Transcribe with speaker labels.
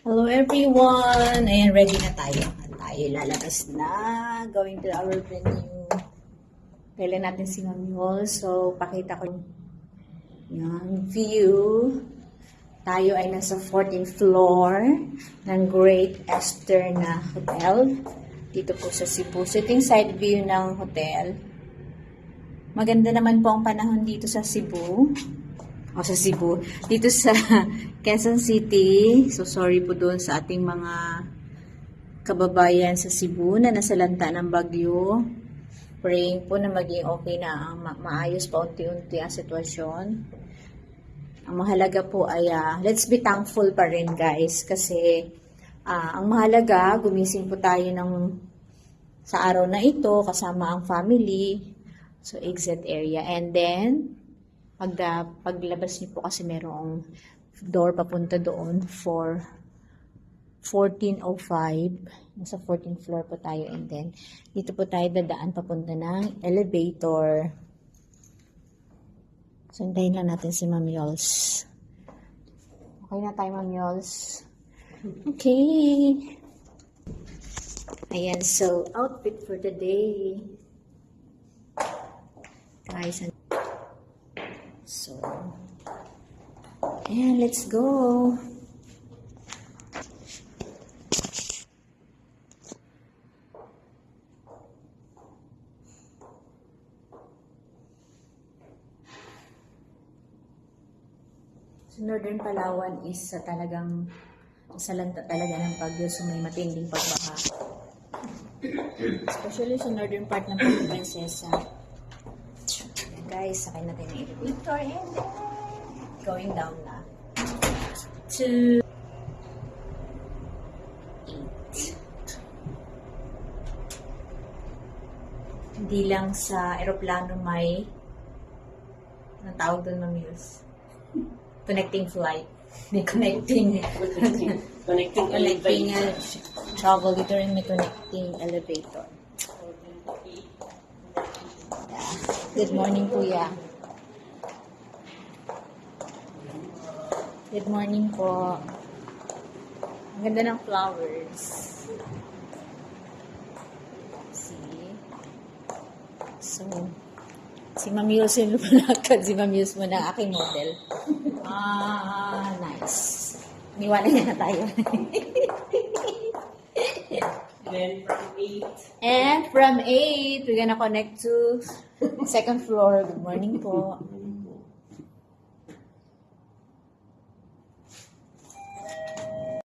Speaker 1: Hello everyone! Ayan, ready na tayo. Tayo lalabas na. Going to our venue. Kailan natin si Mami Hall. So, pakita ko yung view. Tayo ay nasa 14th floor ng Great Esther na hotel. Dito po sa Cebu. So, ito yung side view ng hotel. Maganda naman po ang panahon dito sa Cebu. O sa Cebu. Dito sa Quezon City. So sorry po doon sa ating mga kababayan sa Cebu na nasalanta ng bagyo. Praying po na maging okay na ang ma- maayos pa unti-unti ang sitwasyon. Ang mahalaga po ay ah, let's be thankful pa rin guys kasi ah, ang mahalaga gumising po tayo ng sa araw na ito kasama ang family. So exit area and then pag paglabas niyo po kasi merong door papunta doon for 1405. Nasa 14th floor po tayo and then dito po tayo dadaan papunta ng elevator. Sundayin lang natin si Ma'am Yols. Okay na tayo, Ma'am Yols. Okay. Ayan, so outfit for the day. Guys, So, ayan, let's go. So, Northern Palawan is sa talagang salanta talaga ng Baguio so may matinding pagbaha. Especially sa northern part ng Princesa. Guys, sakay natin yung elevator and then going down na to 8. Hindi lang sa aeroplano may anong tawag doon, Mamius? Connecting flight. May connecting
Speaker 2: Connecting
Speaker 1: connecting
Speaker 2: elevator.
Speaker 1: travel dito rin may connecting elevator. Good morning, Kuya. Good morning po. Ang ganda ng flowers. See? So, si Ma'am Yus yung lumalakad. Si Ma'am Yus muna ang aking model. Ah, nice. Niwala niya na tayo.
Speaker 2: Then from 8,
Speaker 1: And from 8, we're gonna connect to second floor. Good morning po.